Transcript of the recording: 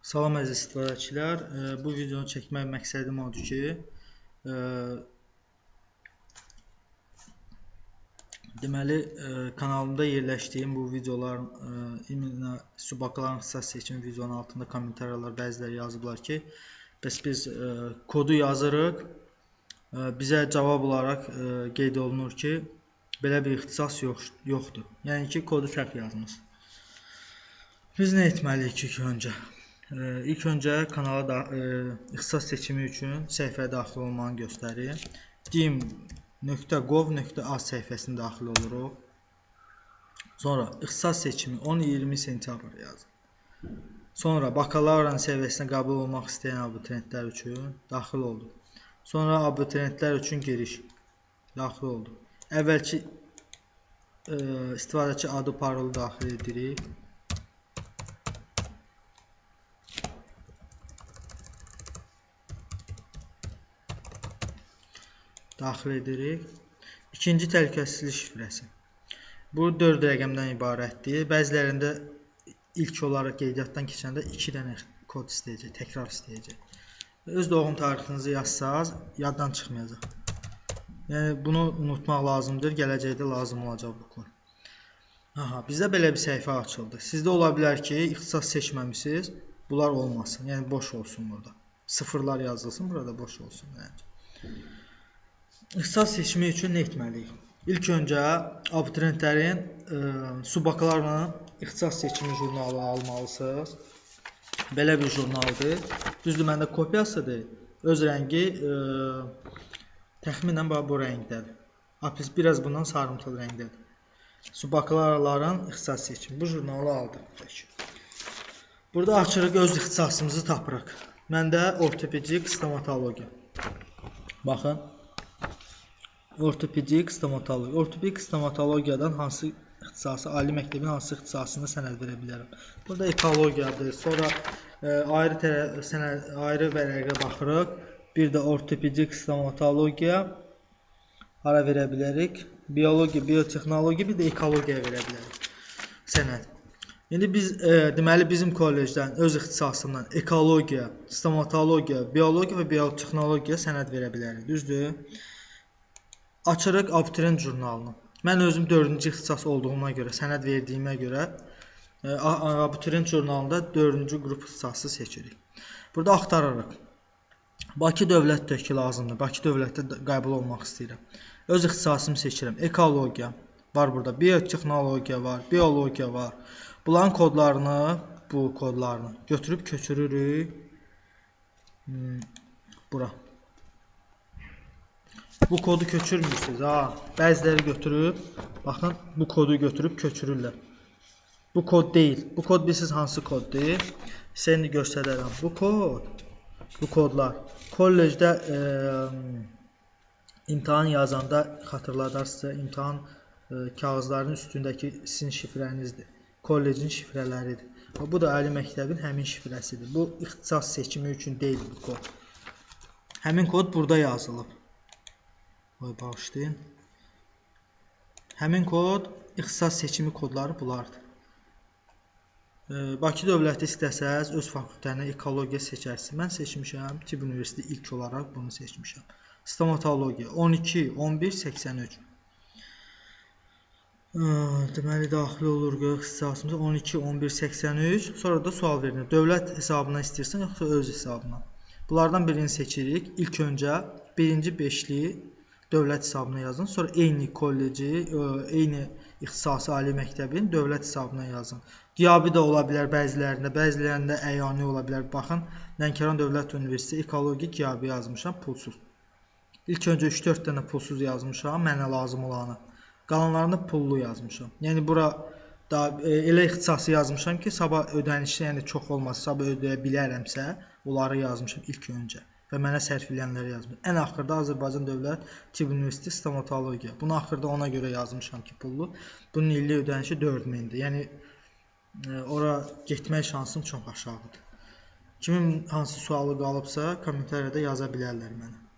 Salam əziz istifadəçilər, bu videonu çəkmək məqsədim odur ki, deməli, kanalımda yerləşdiyim bu videoların, iminə subakların ixtisas seçim videonun altında komentariyalar bəziləri yazıblar ki, bəs biz kodu yazırıq, bizə cavab olaraq qeyd olunur ki, belə bir ixtisas yoxdur, yəni ki, kodu səhv yazmışıq. Biz nə etməliyik ki, öncə? İlk öncə kanala da e, ixtisas seçimi üçün səhifəyə daxil olmanı göstərir. dim.gov.az səhifəsinə daxil oluruq. Sonra ixtisas seçimi 10-20 sentyabr yazın. Sonra bakalavriyanın səviyyəsinə qəbul olmaq istəyən abituriyentlər üçün daxil olduq. Sonra abituriyentlər üçün giriş daxil olduq. Əvvəlki e, istifadəçi adı parolu daxil edirik. Daxil edirik. İkinci təhlükəsizlik şifrəsi. Bu 4 rəqəmdən ibarətdir. Bəzilərində ilk olaraq qeydiyyatdan keçəndə 2 dənə kod istəyəcək, təkrar istəyəcək. Öz doğum tarixinizi yazsaz, yaddan çıxmayacaq. Yəni bunu unutmaq lazımdır, gələcəkdə lazım olacaq bu kod. Aha, bizdə belə bir səhifə açıldı. Sizdə ola bilər ki, ixtisas seçməmisiniz, bunlar olmasın. Yəni boş olsun burada. Sıfırlar yazılsın, burada boş olsun. Yəni. İxtisas seçimi üçün nə etməliyik? İlk öncə abituriyentlərin e, subakalavriyanın ixtisas seçimi jurnalı almalısınız. Belə bir jurnaldır. Düzdür, məndə kopyasıdır. Öz rəngi e, təxminən bu rəngdədir. Apis biraz bundan sarımtıl rəngdədir. Subakalavraların ixtisas seçimi. Bu jurnalı aldım. Burada açırıq öz ixtisasımızı tapırıq. Məndə ortopedik stomatologiya. Baxın. Ortopedik stomatologiya. Ortopedik stomatologiyadan hansı ixtisası, ali məktəbin hansı ixtisasını sənəd verə bilərəm? Burada ekologiyadır. Sonra e, ayrı sənəd ayrı vərəqə baxırıq. Bir də ortopedik stomatologiya hara verə bilərik? Biologiya, biotexnologiya, bir də ekologiya verə bilərik. Sənəd. İndi biz e, deməli bizim kollecdən öz ixtisasından ekologiya, stomatologiya, biologiya və biotexnologiya sənəd verə bilərik. Düzdür? Açırıq abituriyent jurnalını. Mən özüm 4-cü ixtisas olduğuma görə, sənəd verdiyimə görə e, abituriyent jurnalında 4-cü qrup ixtisası seçirik. Burada axtarırıq. Bakı dövlət tökü lazımdır. Bakı dövlətdə qəbul olmaq istəyirəm. Öz ixtisasımı seçirəm. Ekologiya var burada. Biotexnologiya var, biologiya var. Bunların kodlarını, bu kodlarını götürüb köçürürük hmm, bura. Bu kodu köçürmürsünüz ha. Bəziləri götürüb, baxın, bu kodu götürüb köçürürlər. Bu kod deyil. Bu kod bilirsiniz hansı koddur? Sizə indi göstərərəm. Bu kod, bu kodlar kollecdə e, imtahan yazanda xatırladarsınızsa, imtahan e, kağızlarının üstündəki sizin şifrənizdir. Kollecin şifrələridir. Bu da ali məktəbin həmin şifrəsidir. Bu ixtisas seçimi üçün deyil bu kod. Həmin kod burada yazılıb. Vay bağışlayın. Həmin kod ixtisas seçimi kodları bunlardır. Bakı dövləti istəsəz öz fakültəni ekologiya seçərsiniz. Mən seçmişəm. Tibb Universiteti ilk olaraq bunu seçmişəm. Stomatologiya 12 11 83. Deməli daxil oluruq ixtisasımıza 12 11 83. Sonra da sual verilir. Dövlət hesabına istəyirsən yoxsa öz hesabına? Bunlardan birini seçirik. İlk öncə birinci beşliyi dövlət hesabına yazın. Sonra eyni kolleci, e, eyni ixtisasi ali məktəbin dövlət hesabına yazın. Qiyabi də ola bilər bəzilərində, bəzilərində əyani ola bilər. Baxın, Lənkəran Dövlət Universiteti ekoloji qiyabi yazmışam, pulsuz. İlk öncə 3-4 dənə pulsuz yazmışam, mənə lazım olanı. Qalanlarını pullu yazmışam. Yəni bura da e, elə ixtisası yazmışam ki, sabah ödənişi yəni çox olmasa, sabah ödəyə bilərəmsə, onları yazmışam ilk öncə və mənə sərf edənləri yazmışam. Ən axırda Azərbaycan Dövlət Tibb Universiteti stomatologiya. Bunu axırda ona görə yazmışam ki, pullu. Bunun illik ödənişi 4000-dir. Yəni e, ora getmək şansım çox aşağıdır. Kimin hansı sualı qalıbsa, kommentariyada yaza bilərlər mənə.